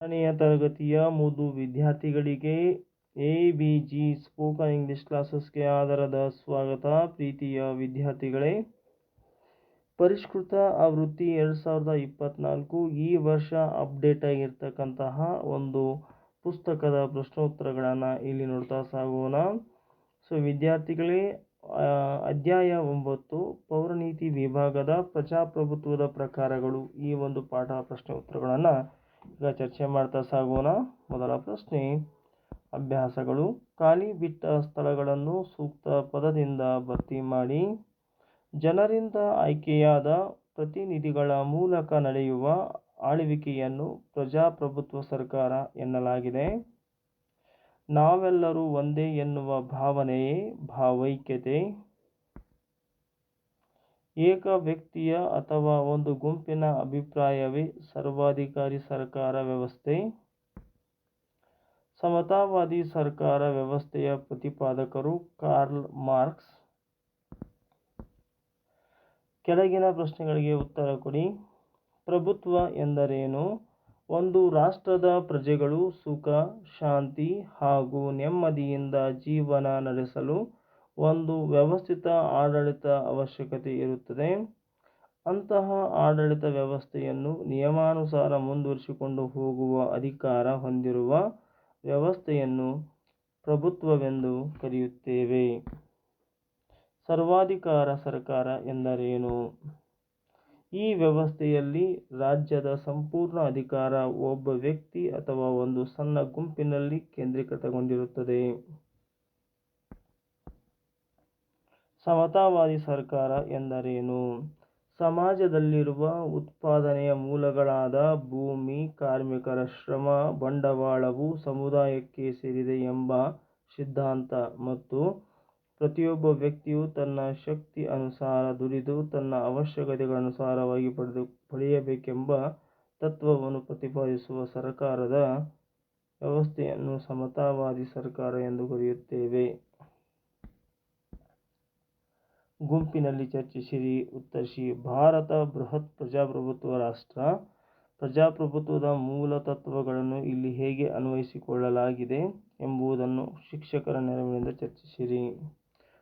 ಎರಡನೆಯ ತರಗತಿಯ ಮುದು ವಿದ್ಯಾರ್ಥಿಗಳಿಗೆ A B G spoken English ಕ್ಲಾಸಸ್ಗೆ ಆಧಾರದ ಸ್ವಾಗತ. ಪ್ರೀತಿಯ ವಿದ್ಯಾರ್ಥಿಗಳೇ, ಪರಿಷ್ಕೃತ ಆವೃತ್ತಿ ಎರಡು ಸಾವಿರದ ಇಪ್ಪತ್ತ್ನಾಲ್ಕು ಈ ವರ್ಷ ಅಪ್ಡೇಟ್ ಆಗಿರ್ತಕ್ಕಂತಹ ಒಂದು ಪುಸ್ತಕದ ಪ್ರಶ್ನೋತ್ತರಗಳನ್ನು ಇಲ್ಲಿ ನೋಡ್ತಾ ಸಾಗೋಣ. ಸೊ, ವಿದ್ಯಾರ್ಥಿಗಳೇ ಅಧ್ಯಾಯ ಒಂಬತ್ತು, ಪೌರನೀತಿ ವಿಭಾಗದ ಪ್ರಜಾಪ್ರಭುತ್ವದ ಪ್ರಕಾರಗಳು ಈ ಒಂದು ಪಾಠ ಪ್ರಶ್ನೆ ಉತ್ತರಗಳನ್ನು ಈಗ ಚರ್ಚೆ ಮಾಡ್ತಾ ಸಾಗೋಣ. ಮೊದಲ ಪ್ರಶ್ನೆ, ಅಭ್ಯಾಸಗಳು ಖಾಲಿ ಬಿಟ್ಟ ಸ್ಥಳಗಳನ್ನು ಸೂಕ್ತ ಪದದಿಂದ ಭರ್ತಿ ಮಾಡಿ, ಜನರಿಂದ ಆಯ್ಕೆಯಾದ ಪ್ರತಿನಿಧಿಗಳ ಮೂಲಕ ನಡೆಯುವ ಆಳ್ವಿಕೆಯನ್ನು ಪ್ರಜಾಪ್ರಭುತ್ವ ಸರ್ಕಾರ ಎನ್ನಲಾಗಿದೆ. ನಾವೆಲ್ಲರೂ ಒಂದೇ ಎನ್ನುವ ಭಾವನೆಯೇ ಭಾವೈಕ್ಯತೆ. ಏಕ ವ್ಯಕ್ತಿಯ ಅಥವಾ ಒಂದು ಗುಂಪಿನ ಅಭಿಪ್ರಾಯವೇ ಸರ್ವಾಧಿಕಾರಿ ಸರ್ಕಾರ ವ್ಯವಸ್ಥೆ? ಸಮತಾವಾದಿ ಸರ್ಕಾರ ವ್ಯವಸ್ಥೆಯ ಪ್ರತಿಪಾದಕರು ಕಾರ್ಲ್ ಮಾರ್ಕ್ಸ್. ಕೆಳಗಿನ ಪ್ರಶ್ನೆಗಳಿಗೆ ಉತ್ತರ ಕೊಡಿ. ಪ್ರಭುತ್ವ ಎಂದರೇನು? ಒಂದು ರಾಷ್ಟ್ರದ ಪ್ರಜೆಗಳು ಸುಖ, ಶಾಂತಿ ಹಾಗೂ ನೆಮ್ಮದಿಯಿಂದ ಜೀವನ ನಡೆಸಲು ಒಂದು ವ್ಯವಸ್ಥಿತ ಆಡಳಿತ ಅವಶ್ಯಕತೆ ಇರುತ್ತದೆ. ಅಂತಹ ಆಡಳಿತ ವ್ಯವಸ್ಥೆಯನ್ನು ನಿಯಮಾನುಸಾರ ಮುಂದುವರಿಸಿಕೊಂಡು ಹೋಗುವ ಅಧಿಕಾರ ಹೊಂದಿರುವ ವ್ಯವಸ್ಥೆಯನ್ನು ಪ್ರಭುತ್ವವೆಂದು ಕರೆಯುತ್ತೇವೆ. ಸರ್ವಾಧಿಕಾರ ಸರ್ಕಾರ ಎಂದರೇನು? ಈ ವ್ಯವಸ್ಥೆಯಲ್ಲಿ ರಾಜ್ಯದ ಸಂಪೂರ್ಣ ಅಧಿಕಾರ ಒಬ್ಬ ವ್ಯಕ್ತಿ ಅಥವಾ ಒಂದು ಸಣ್ಣ ಗುಂಪಿನಲ್ಲಿ ಕೇಂದ್ರೀಕೃತಗೊಂಡಿರುತ್ತದೆ. ಸಮತಾವಾದಿ ಸರ್ಕಾರ ಎಂದರೇನು? ಸಮಾಜದಲ್ಲಿರುವ ಉತ್ಪಾದನೆಯ ಮೂಲಗಳಾದ ಭೂಮಿ, ಕಾರ್ಮಿಕರ ಶ್ರಮ, ಬಂಡವಾಳವು ಸಮುದಾಯಕ್ಕೆ ಸೇರಿದೆ ಎಂಬ ಸಿದ್ಧಾಂತ ಮತ್ತು ಪ್ರತಿಯೊಬ್ಬ ವ್ಯಕ್ತಿಯು ತನ್ನ ಶಕ್ತಿ ಅನುಸಾರ ದುಡಿದು ತನ್ನ ಅವಶ್ಯಕತೆಗಳನುಸಾರವಾಗಿ ಪಡೆದು ಪಡೆಯಬೇಕೆಂಬ ತತ್ವವನ್ನು ಪ್ರತಿಪಾದಿಸುವ ಸರ್ಕಾರದ ವ್ಯವಸ್ಥೆಯನ್ನು ಸಮತಾವಾದಿ ಸರ್ಕಾರ ಎಂದು ಕರೆಯುತ್ತೇವೆ. ಗುಂಪಿನಲ್ಲಿ ಚರ್ಚಿಸಿರಿ. ಉತ್ತರಿಸಿ, ಭಾರತ ಬೃಹತ್ ಪ್ರಜಾಪ್ರಭುತ್ವ ರಾಷ್ಟ್ರ. ಪ್ರಜಾಪ್ರಭುತ್ವದ ಮೂಲ ತತ್ವಗಳನ್ನು ಇಲ್ಲಿ ಹೇಗೆ ಅನ್ವಯಿಸಿಕೊಳ್ಳಲಾಗಿದೆ ಎಂಬುದನ್ನು ಶಿಕ್ಷಕರ ನೆರವಿನಿಂದ ಚರ್ಚಿಸಿರಿ.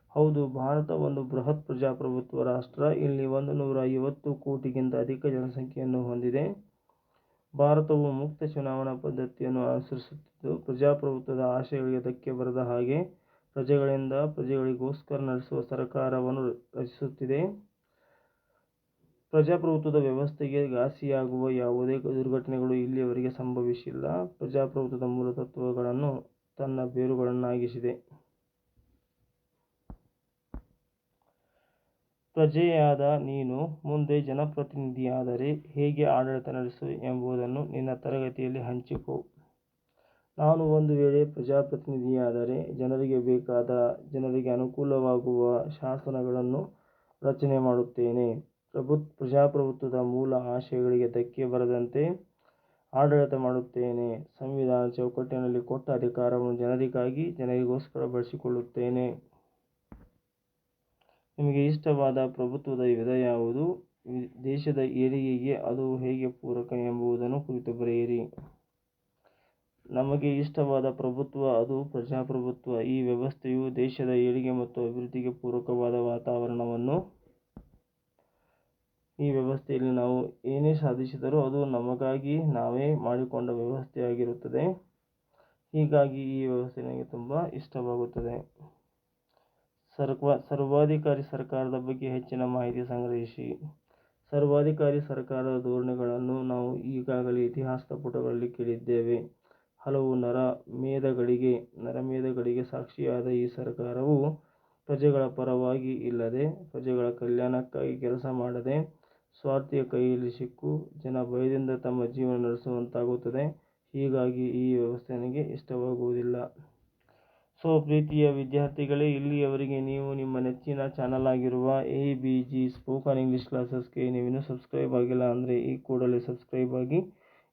ಹೌದು, ಭಾರತ ಒಂದು ಬೃಹತ್ ಪ್ರಜಾಪ್ರಭುತ್ವ ರಾಷ್ಟ್ರ. ಇಲ್ಲಿ ಒಂದು ನೂರ ಐವತ್ತು ಕೋಟಿಗಿಂತ ಅಧಿಕ ಜನಸಂಖ್ಯೆಯನ್ನು ಹೊಂದಿದೆ. ಭಾರತವು ಮುಕ್ತ ಚುನಾವಣಾ ಪದ್ಧತಿಯನ್ನು ಅನುಸರಿಸುತ್ತಿದ್ದು, ಪ್ರಜಾಪ್ರಭುತ್ವದ ಆಶಯಗಳಿಗೆ ಧಕ್ಕೆ ಬರದ ಹಾಗೆ ಪ್ರಜೆಗಳಿಂದ ಪ್ರಜೆಗಳಿಗೋಸ್ಕರ ನಡೆಸುವ ಸರ್ಕಾರವನ್ನು ರಚಿಸುತ್ತಿದೆ. ಪ್ರಜಾಪ್ರಭುತ್ವದ ವ್ಯವಸ್ಥೆಗೆ ಘಾಸಿಯಾಗುವ ಯಾವುದೇ ದುರ್ಘಟನೆಗಳು ಇಲ್ಲಿಯವರೆಗೆ ಸಂಭವಿಸಿಲ್ಲ. ಪ್ರಜಾಪ್ರಭುತ್ವದ ಮೂಲ ತತ್ವಗಳನ್ನು ತನ್ನ ಬೇರುಗಳನ್ನಾಗಿಸಿದೆ. ಪ್ರಜೆಯಾದ ನೀನು ಮುಂದೆ ಜನಪ್ರತಿನಿಧಿಯಾದರೆ ಹೇಗೆ ಆಡಳಿತ ನಡೆಸು ಎಂಬುದನ್ನು ನಿನ್ನ ತರಗತಿಯಲ್ಲಿ ಹಂಚಿಕೋ. ನಾನು ಒಂದು ವೇಳೆ ಪ್ರಜಾಪ್ರತಿನಿಧಿಯಾದರೆ ಜನರಿಗೆ ಬೇಕಾದ ಜನರಿಗೆ ಅನುಕೂಲವಾಗುವ ಶಾಸನಗಳನ್ನು ರಚನೆ ಮಾಡುತ್ತೇನೆ. ಪ್ರಭು, ಪ್ರಜಾಪ್ರಭುತ್ವದ ಮೂಲ ಆಶಯಗಳಿಗೆ ಧಕ್ಕೆ ಬರದಂತೆ ಆಡಳಿತ ಮಾಡುತ್ತೇನೆ. ಸಂವಿಧಾನ ಚೌಕಟ್ಟಿನಲ್ಲಿ ಕೊಟ್ಟ ಅಧಿಕಾರವನ್ನು ಜನರಿಗಾಗಿ ಜನರಿಗೋಸ್ಕರ ಬಳಸಿಕೊಳ್ಳುತ್ತೇನೆ. ನಿಮಗೆ ಇಷ್ಟವಾದ ಪ್ರಭುತ್ವದ ವಿಧ ಯಾವುದು? ದೇಶದ ಏಳಿಗೆಗೆ ಅದು ಹೇಗೆ ಪೂರಕ ಎಂಬುದನ್ನು ಕುರಿತು ಬರೆಯಿರಿ. ನಮಗೆ ಇಷ್ಟವಾದ ಪ್ರಭುತ್ವ ಅದು. ಪ್ರಜಾಪ್ರಭುತ್ವ ಈ ವ್ಯವಸ್ಥೆಯು ದೇಶದ ಏಳಿಗೆ ಮತ್ತು ಅಭಿವೃದ್ಧಿಗೆ ಪೂರಕವಾದ ವಾತಾವರಣವನ್ನು ಈ ವ್ಯವಸ್ಥೆಯಲ್ಲಿ ನಾವು ಏನೇ ಸಾಧಿಸಿದರೂ ಅದು ನಮಗಾಗಿ ನಾವೇ ಮಾಡಿಕೊಂಡ ವ್ಯವಸ್ಥೆಯಾಗಿರುತ್ತದೆ. ಹೀಗಾಗಿ ಈ ವ್ಯವಸ್ಥೆ ನನಗೆ ತುಂಬ ಇಷ್ಟವಾಗುತ್ತದೆ. ಸರ್ವ, ಸರ್ವಾಧಿಕಾರಿ ಸರ್ಕಾರದ ಬಗ್ಗೆ ಹೆಚ್ಚಿನ ಮಾಹಿತಿ ಸಂಗ್ರಹಿಸಿ. ಸರ್ವಾಧಿಕಾರಿ ಸರ್ಕಾರದ ಧೋರಣೆಗಳನ್ನು ನಾವು ಈಗಾಗಲೇ ಇತಿಹಾಸದ ಪುಟಗಳಲ್ಲಿ ಕೇಳಿದ್ದೇವೆ. ಹಲವು ನರ ಮೇಧಗಳಿಗೆ ನರಮೇಧಗಳಿಗೆ ಸಾಕ್ಷಿಯಾದ ಈ ಸರ್ಕಾರವು ಪ್ರಜೆಗಳ ಪರವಾಗಿ ಇಲ್ಲದೆ ಪ್ರಜೆಗಳ ಕಲ್ಯಾಣಕ್ಕಾಗಿ ಕೆಲಸ ಮಾಡದೆ ಸ್ವಾರ್ಥಿಯ ಕೈಯಲ್ಲಿ ಸಿಕ್ಕು, ಜನ ಭಯದಿಂದ ತಮ್ಮ ಜೀವನ ನಡೆಸುವಂತಾಗುತ್ತದೆ. ಹೀಗಾಗಿ ಈ ವ್ಯವಸ್ಥೆ ನನಗೆ ಇಷ್ಟವಾಗುವುದಿಲ್ಲ. ಸೊ, ಪ್ರೀತಿಯ ವಿದ್ಯಾರ್ಥಿಗಳೇ, ಇಲ್ಲಿಯವರೆಗೆ ನೀವು ನಿಮ್ಮ ನೆಚ್ಚಿನ ಚಾನಲ್ ಆಗಿರುವ A B G spoken English ಕ್ಲಾಸಸ್ಗೆ ನೀವಿನ್ನೂ ಸಬ್ಸ್ಕ್ರೈಬ್ ಆಗಿಲ್ಲ ಅಂದರೆ ಈ ಕೂಡಲೇ ಸಬ್ಸ್ಕ್ರೈಬ್ ಆಗಿ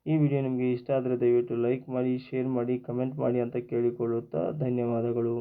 ಈ ವಿಡಿಯೋ ನಿಮಗೆ ಇಷ್ಟ ಆದರೆ ದಯವಿಟ್ಟು ಲೈಕ್ ಮಾಡಿ, ಶೇರ್ ಮಾಡಿ, ಕಮೆಂಟ್ ಮಾಡಿ ಅಂತ ಕೇಳಿಕೊಳ್ಳುತ್ತಾ ಧನ್ಯವಾದಗಳು.